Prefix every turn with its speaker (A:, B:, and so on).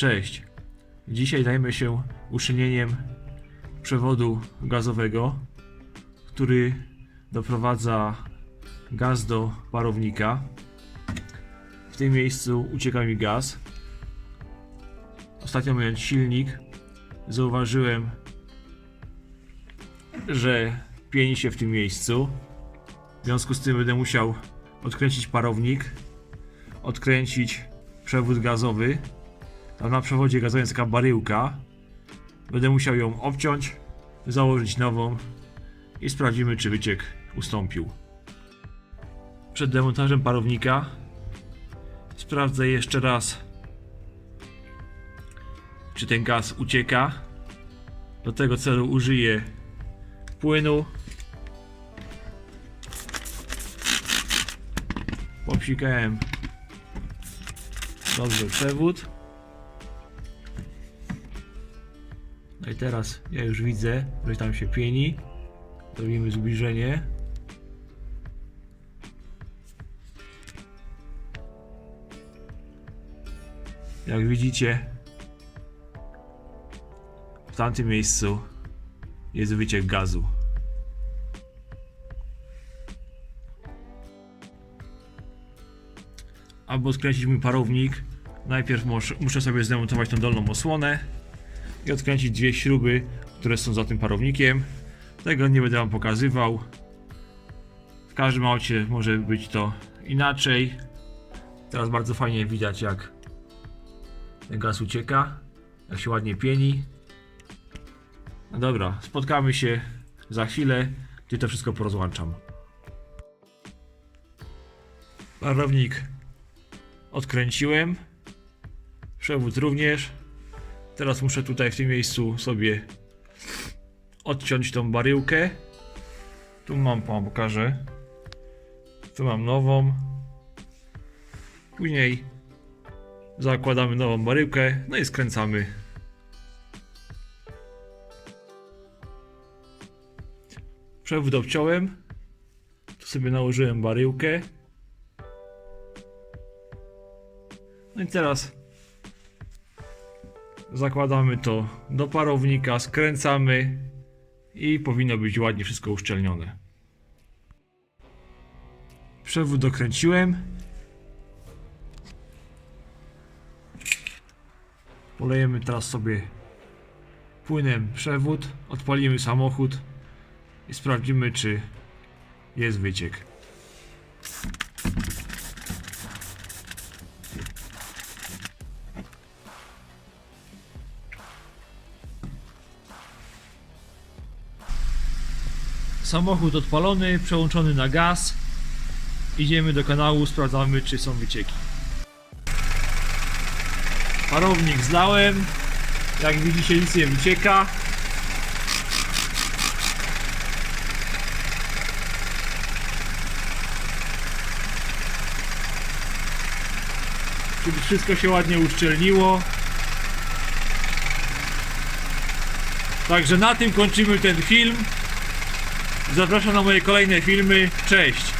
A: Cześć. Dzisiaj zajmę się uszczelnieniem przewodu gazowego, który doprowadza gaz do parownika. W tym miejscu ucieka mi gaz. Ostatnio myjąc silnik, zauważyłem, że pieni się w tym miejscu. W związku z tym będę musiał odkręcić parownik, odkręcić przewód gazowy. Tam na przewodzie gazowym jest taka baryłka. Będę musiał ją obciąć, założyć nową i sprawdzimy, czy wyciek ustąpił. Przed demontażem parownika sprawdzę jeszcze raz, czy ten gaz ucieka. Do tego celu użyję płynu. Popsikałem dobrze przewód. No i teraz ja już widzę, że tam się pieni. Robimy zbliżenie. Jak widzicie, w tamtym miejscu jest wyciek gazu. Albo skręcić mój parownik. Najpierw mus- muszę sobie zdemontować tą dolną osłonę i odkręcić dwie śruby, które są za tym parownikiem. Tego nie będę wam pokazywał. W każdym aucie może być to inaczej. Teraz bardzo fajnie widać jak gaz ucieka, jak się ładnie pieni. No dobra, spotkamy się za chwilę, gdy to wszystko porozłączam. Parownik odkręciłem. Przewód również. Teraz muszę tutaj w tym miejscu sobie odciąć tą baryłkę. Tu mam, pokażę. Tu mam nową. Później zakładamy nową baryłkę, no i skręcamy. Przewód obciąłem. Tu sobie nałożyłem baryłkę. No i teraz zakładamy to do parownika, skręcamy i powinno być ładnie wszystko uszczelnione. Przewód dokręciłem. Polejemy teraz sobie płynem przewód, odpalimy samochód i sprawdzimy czy jest wyciek. Samochód odpalony, przełączony na gaz. Idziemy do kanału, sprawdzamy czy są wycieki. Parownik zlałem. Jak widzicie nic nie wycieka. Żeby wszystko się ładnie uszczelniło. Także na tym kończymy ten film. Zapraszam na moje kolejne filmy. Cześć!